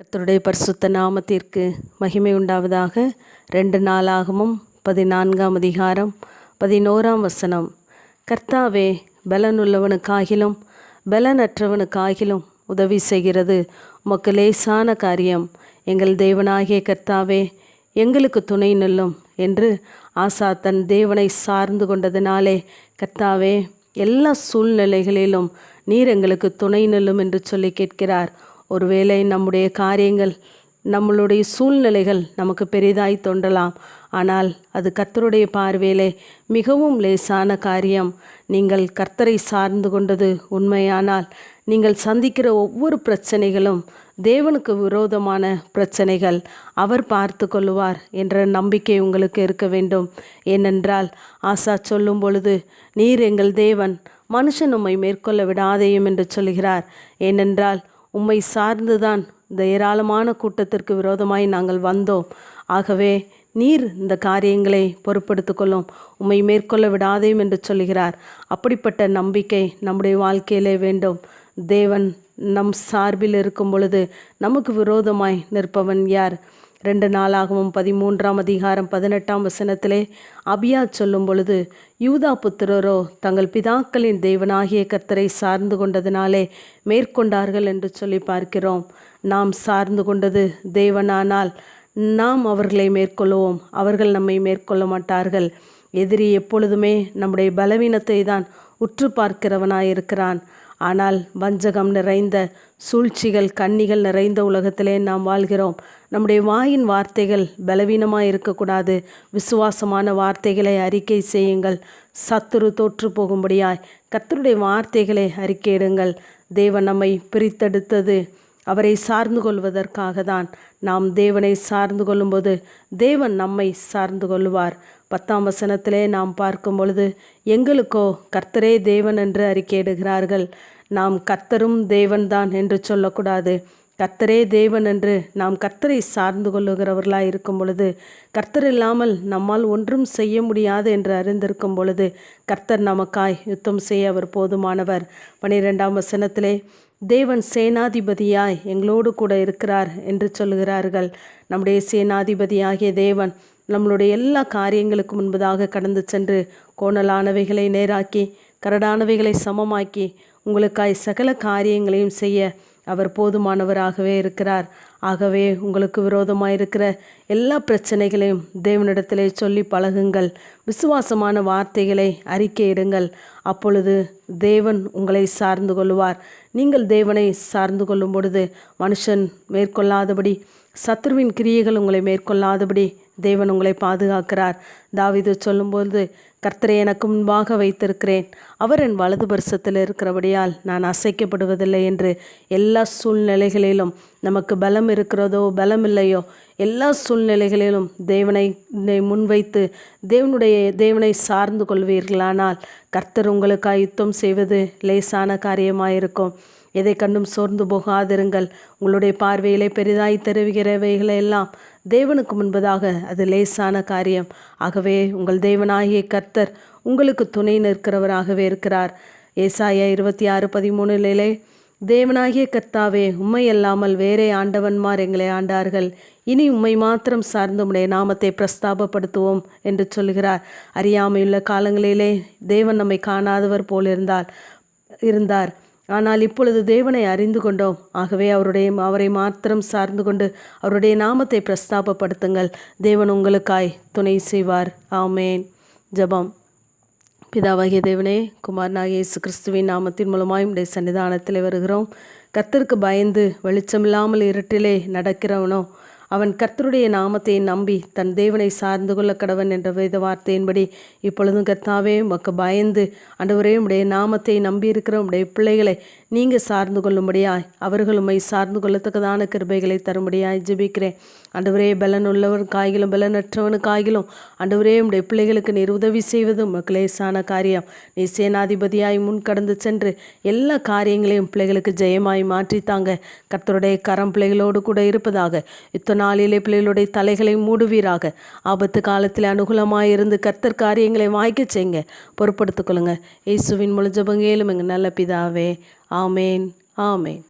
கத்தருடைய பரிசுத்த நாமத்திற்கு மகிமை உண்டாவதாக. ரெண்டு நாளாகவும் பதினான்காம் அதிகாரம் பதினோராம் வசனம். கர்த்தாவே பலனுள்ளவனுக்காகிலும் பலனற்றவனுக்காகிலும் உதவி செய்கிறது உமக்கு லேசான காரியம். எங்கள் தேவனாகிய கர்த்தாவே எங்களுக்கு துணை நில்லும் என்று ஆசா தன் தேவனை சார்ந்து கொண்டதினாலே கர்த்தாவே எல்லா சூழ்நிலைகளிலும் நீர் எங்களுக்கு துணை நில்லும் என்று சொல்லி கேட்கிறார். ஒருவேளை நம்முடைய காரியங்கள் நம்மளுடைய சூழ்நிலைகள் நமக்கு பெரிதாய் தோன்றலாம். ஆனால் அது கர்த்தருடைய பார்வையிலே மிகவும் லேசான காரியம். நீங்கள் கர்த்தரை சார்ந்து கொண்டது உண்மையானால் நீங்கள் சந்திக்கிற ஒவ்வொரு பிரச்சனைகளும் தேவனுக்கு விரோதமான பிரச்சனைகள். அவர் பார்த்து கொள்ளுவார் என்ற நம்பிக்கை உங்களுக்கு இருக்க வேண்டும். ஏனென்றால் ஆசா சொல்லும் பொழுது நீர் எங்கள் தேவன் மனுஷன் உம்மை மேற்கொள்ள விடாதேயும் என்று சொல்கிறார். ஏனென்றால் உம்மை சார்ந்துதான் இந்த ஏராளமான கூட்டத்திற்கு விரோதமாய் நாங்கள் வந்தோம். ஆகவே நீர் இந்த காரியங்களை பொறுப்படுத்திக்கொள்ளும் உம்மை மேற்கொள்ள விடாதேயும் என்று சொல்கிறார். அப்படிப்பட்ட நம்பிக்கை நம்முடைய வாழ்க்கையிலே வேண்டும். தேவன் நம் சார்பில் இருக்கும் பொழுது நமக்கு விரோதமாய் நிற்பவன் யார்? ரெண்டு நாளாகவும் பதிமூன்றாம் அதிகாரம் பதினெட்டாம் வசனத்திலே அபியா சொல்லும் பொழுது யூதா புத்திரரோ தங்கள் பிதாக்களின் தேவனாகிய கர்த்தரை சார்ந்து கொண்டதினாலே மேற்கொண்டார்கள் என்று சொல்லி பார்க்கிறோம். நாம் சார்ந்து கொண்டது தேவனானால் நாம் அவர்களை மேற்கொள்வோம் அவர்கள் நம்மை மேற்கொள்ள மாட்டார்கள். எதிரி எப்பொழுதுமே நம்முடைய பலவீனத்தை தான் உற்று பார்க்கிறவனாயிருக்கிறான். ஆனால் வஞ்சகம் நிறைந்த சூழ்ச்சிகள் கன்னிகள் நிறைந்த உலகத்திலே நாம் வாழ்கிறோம். நம்முடைய வாயின் வார்த்தைகள் பலவீனமாக இருக்கக்கூடாது. விசுவாசமான வார்த்தைகளை அறிக்கை செய்யுங்கள். சத்துரு தோற்று போகும்படியாய் கத்தருடைய வார்த்தைகளை அறிக்கையிடுங்கள் தேவன் நம்மை பிரித்தெடுத்தது. அவரை சார்ந்து கொள்வதற்காக தான் நாம் தேவனை சார்ந்து கொள்ளும்போது தேவன் நம்மை சார்ந்து கொள்வார் பத்தாம் வசனத்திலே நாம் பார்க்கும் பொழுது எங்களுக்கோ கர்த்தரே தேவன் என்று அறிக்கையிடுகிறார்கள். நாம் கர்த்தரும் தேவன்தான் என்று சொல்லக்கூடாது. கர்த்தரே தேவன் என்று நாம் கர்த்தரை சார்ந்து கொள்ளுகிறவர்களாக இருக்கும் பொழுது கர்த்தர் இல்லாமல் நம்மால் ஒன்றும் செய்ய முடியாது என்று அறிந்திருக்கும் பொழுது கர்த்தர் நமக்காய் யுத்தம் செய்ய அவர் போதுமானவர். பனிரெண்டாம் வசனத்திலே தேவன் சேனாதிபதியாய் எங்களோடு கூட இருக்கிறார் என்று சொல்கிறார்கள் நம்முடைய சேனாதிபதியாகிய தேவன் நம்மளுடைய எல்லா காரியங்களுக்கு முன்பதாக கடந்து சென்று கோணலானவைகளை நேராக்கி கரடானவைகளை சமமாக்கி உங்களுக்காய் சகல காரியங்களையும் செய்ய அவர் போதுமானவராகவே இருக்கிறார். ஆகவே உங்களுக்கு விரோதமாக இருக்கிற எல்லா பிரச்சனைகளையும் தேவனிடத்திலே சொல்லி பழகுங்கள். விசுவாசமான வார்த்தைகளை அறிக்கையிடுங்கள். அப்பொழுது தேவன் உங்களை சார்ந்து கொள்வார். நீங்கள் தேவனை சார்ந்து கொள்ளும் பொழுது மனுஷன் மேற்கொள்ளாதபடி சத்ருவின் கிரியைகள் உங்களை மேற்கொள்ளாதபடி தேவன் உங்களை பாதுகாக்கிறார். தாவிது சொல்லும்போது கர்த்தரை எனக்கு முன்பாக வைத்திருக்கிறேன். அவர் என் வலது பரிசத்தில் இருக்கிறபடியால் நான் அசைக்கப்படுவதில்லை என்று எல்லா சூழ்நிலைகளிலும் நமக்கு பலம் இருக்கிறதோ பலம் இல்லையோ எல்லா சூழ்நிலைகளிலும் தேவனை முன்வைத்து தேவனுடைய தேவனை சார்ந்து கொள்வீர்களானால் கர்த்தர் உங்களுக்கு யுத்தம் செய்வது லேசான காரியமாயிருக்கும். எதை கண்டும் சோர்ந்து போகாதிருங்கள். உங்களுடைய பார்வையிலே பெரிதாய் தெரிவிக்கிறவைகளை எல்லாம் தேவனுக்கு முன்பதாக அது லேசான காரியம். ஆகவே உங்கள் தேவனாகிய கர்த்தர் உங்களுக்கு துணை நிற்கிறவராகவே இருக்கிறார். ஏசாயா இருபத்தி ஆறு பதிமூணுலே தேவனாகிய கர்த்தாவே உம்மை அல்லாமல் வேறே ஆண்டவன்மார் எங்களை ஆண்டார்கள். இனி உம்மை மாத்திரம் சார்ந்து உடைய நாமத்தை பிரஸ்தாபப்படுத்துவோம் என்று சொல்கிறார். அறியாமையுள்ள காலங்களிலே தேவன் நம்மை காணாதவர் போல் இருந்தால் இருந்தார். ஆனால் இப்பொழுது தேவனை அறிந்து கொண்டோம். ஆகவே அவருடைய அவரை மாத்திரம் சார்ந்து கொண்டு அவருடைய நாமத்தை பிரஸ்தாபப்படுத்துங்கள். தேவன் உங்களுக்காய் துணை செய்வார். ஆமேன். ஜபம். பிதாவாகிய தேவனே குமாரனாகிய இயேசு கிறிஸ்துவின் நாமத்தின் மூலமாய் உடைய சன்னிதானத்தில் வருகிறோம். கத்திற்கு பயந்து வெளிச்சமில்லாமல் இருட்டிலே நடக்கிறவனோ அவன் கர்த்தருடைய நாமத்தை நம்பி தன் தேவனை சார்ந்து கொள்ள கடவன் என்ற வேத வார்த்தையின்படி இப்பொழுதும் கர்த்தாவே உமக்கு பயந்து அண்டவரே உடைய நாமத்தை நம்பி இருக்கிற உடைய பிள்ளைகளை நீங்கள் சார்ந்து கொள்ளும்படியாய் அவர்கள் உண்மை சார்ந்து கொள்ளத்தக்கதான கிருபைகளை தரும்படியாய் ஜெபிக்கிறேன். அண்டவரே பலன் உள்ளவனுக்காகிலும் காய்களும் பலனற்றவனு காய்களும் அண்டவரே உடைய பிள்ளைகளுக்கு நீர் உதவி செய்வதும் கிளேசான காரியம். நீ சேனாதிபதியாய் முன் கடந்து சென்று எல்லா காரியங்களையும் பிள்ளைகளுக்கு ஜெயமாய் மாற்றித்தாங்க கர்த்தருடைய கரம் பிள்ளைகளோடு கூட இருப்பதாக இத்தனை நாளிலே பிள்ளைகளுடைய தலைகளை மூடுவீராக. ஆபத்து காலத்தில் அனுகூலமாக இருந்து கர்த்தர் காரியங்களை வாய்க்க செய்யுங்க. பொறுப்படுத்திக் கொள்ளுங்க. இயேசுவின் முழு ஜபங்கேலும் எங்கள் நல்ல பிதாவே. ஆமேன் ஆமேன்